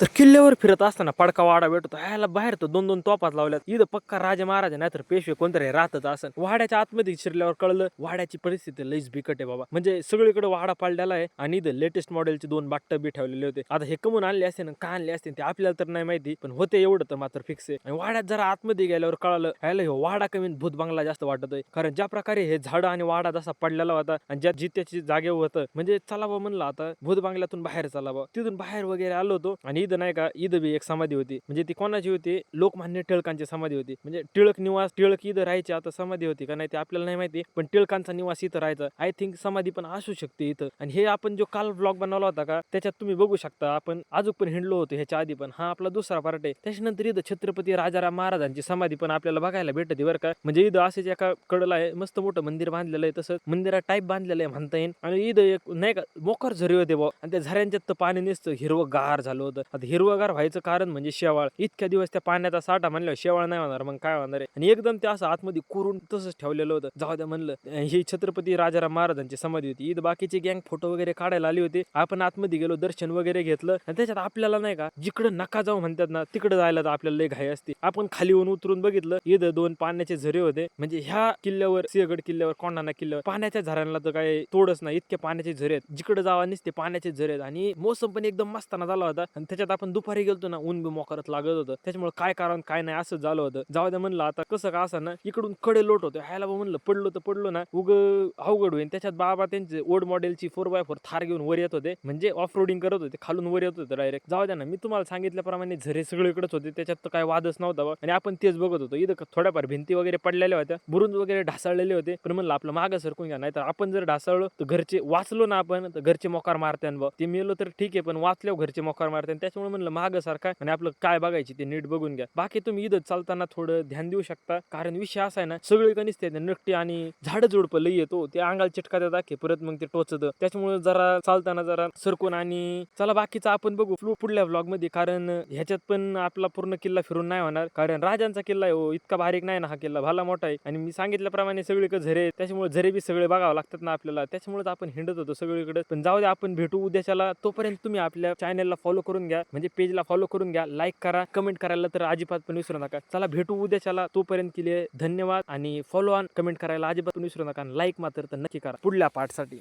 तर किल्ल्यावर फिरत असताना पडका वाडा भेटतो. ह्याला बाहेर तर दोन दोन तोपात लावल्यात. इथं पक्का राजा महाराजा नाहीतर पेशवे कोणतरी राहतच असन. वाड्याच्या आतमध्ये शिरल्यावर कळलं वाड्याची परिस्थिती लईच बिकट आहे बाबा. म्हणजे सगळीकडे वाडा पाडलेला आहे आणि इथं लेटेस्ट मॉडेलचे दोन बाट्ट बी ठेवलेले होते. आता हे कमून आणले असते ना का आणले असते ते आपल्याला तर नाही माहिती पण होते एवढं तर मात्र फिक्स आहे. आणि वाड्यात जरा आतमध्ये गेल्यावर कळालं ह्याला हे वाडा कमी भूत बंगला जास्त वाटत आहे. कारण ज्या प्रकारे हे झाड आणि वाडा जसा पडलेला होता आणि ज्या जित्याची जागेवर होतं म्हणजे चला बा म्हणलं आता भूत बंगल्यातून बाहेर चला बा. तिथून बाहेर वगैरे आलो होतो आणि इथं नाही का? इथं बी एक समाधी होती. म्हणजे ती कोणाची होती? लोकमान्य टिळकांची समाधी होती. म्हणजे टिळक निवास टिळक इथं राहायची आता समाधी होती का नाही ते आपल्याला नाही माहिती. पण टिळकांचा निवास इथं राहायचा. आय थिंक समाधी पण असू शकते इथं. आणि हे आपण जो काल ब्लॉग बनवला होता का त्याच्यात तुम्ही बघू शकता. आपण अजून पण हिंडलो होतो ह्याच्या आधी पण. हा आपला दुसरा पार्ट आहे. त्याच्यानंतर इथं छत्रपती राजाराम महाराजांची समाधी पण आपल्याला बघायला भेटते बरं का. म्हणजे इथं असेच एका कडला आहे मस्त मोठं मंदिर बांधलेलं आहे. तसंच मंदिरात टाईप बांधलेलं आहे म्हणता येईल. आणि इथं एक नाही का मोकर झरी होते बुवा. आणि त्या झऱ्यांच्यात तर पाणी नेसतं. हिरवं गार झालं होतं. आता हिरवगार व्हायचं कारण म्हणजे शेवाळ. इतक्या दिवस त्या पाण्याचा साठा म्हणल्यावर शेवाळ नाही होणार मग काय होणार आहे? आणि एकदम ते असं आतमध्ये कोरून तसंच ठेवलेलं होतं. जाऊ द्या म्हणलं. ही छत्रपती राजाराम महाराजांची समाधी होती. इथं बाकीचे गँग फोटो वगैरे काढायला आली होती. आपण आतमध्ये गेलो दर्शन वगैरे घेतलं. आणि त्याच्यात आपल्याला नाही का जिकडं नका जाऊ म्हणतात ना तिकडे जायला तर आपल्याला लय घाई असते. आपण खाली येऊन उतरून बघितलं इथं दोन पाण्याचे झरे होते. म्हणजे ह्या किल्ल्यावर सिंहगड किल्ल्यावर कोंढाणा किल्ल्यावर पाण्याच्या झऱ्यांना तर काही तोडच नाही. इतके पाण्याचे झरे आहेत. जिकडे जावा नसते पाण्याचे झरे आहेत. आणि मोसम पण एकदम मस्ताना झाला होता. आणि त्याच्यात आपण दुपारी गेलतो ना ऊन बी मोकारत लागत होतं. त्याच्यामुळे काय कारण काय नाही असं झालं होतं. जाऊ द्या म्हणलं आता कसं का असं ना इकडून कडे लोट होतं. ह्याला म्हणलं पडलो तर पडलो ना उग अवघड होईल त्याच्यात बाबा त्यांचे ओल्ड मॉडेलची फोर बाय फोर थार घेऊन वर येत होते. म्हणजे ऑफ रोडिंग करत होते खालून वर येत होते डायरेक्ट जाऊ द्या ना मी तुम्हाला सांगितल्याप्रमाणे झरे सगळीकडेच होते. त्याच्यात तर काय वादच नव्हता बा. आणि आपण तेच बघत होतो. इथं थोड्याफार भिंती वगैरे पडलेल्या होत्या. बुरुंज वगैरे ढासळलेले होते. पण म्हणलं आपलं मागं सरकून घ्या. नाही तर आपण जर ढासळलो तर घरचे वाचलो ना आपण तर घरचे मोकार मारत्यान बा. ते मेलो तर ठीक आहे पण वाचल्यावर घरचे मोकार मारत्यान. त्याच्यामुळे म्हणलं मागं सारखा आणि आपलं काय बघायची ते नीट बघून घ्या. बाकी तुम्ही इथं चालताना थोडं ध्यान देऊ शकता. कारण विषय असा आहे ना सगळे कणीच ते नकटी आणि झाड जोडपं लई येतो. ते अंगाला चिटका दाखे परत मग ते टोचत. त्याच्यामुळे जरा चालताना जरा सरकून आणि चला बाकीचं आपण बघू फ्लू पुढल्या ब्लॉगमध्ये कारण ह्याच्यात पण आपला पूर्ण किल्ला फिरून नाही होणार. कारण राजांचा किल्ला आहे हो. इतका बारीक नाही ना हा किल्ला. भला मोठा आहे. आणि मी सांगितल्याप्रमाणे सगळीकडे झरे त्याच्यामुळे झरे बी सगळे बघावं लागतात ना आपल्याला. त्याच्यामुळेच आपण हिंडत होतो सगळीकडे. पण जाऊ दे आपण भेटू उद्याच्याला. तोपर्यंत तुम्ही आपल्या चॅनलला फॉलो करून घ्या. म्हणजे पेजला फॉलो करून घ्या लाईक करा कमेंट करायला तर अजिबात पण विसरू नका. चला भेटू उद्याच्याला. तोपर्यंत केले धन्यवाद आणि फॉलो ऑन कमेंट करायला अजिबात पण विसरू नका. लाईक मात्र तर नक्की करा पुढल्या पार्टसाठी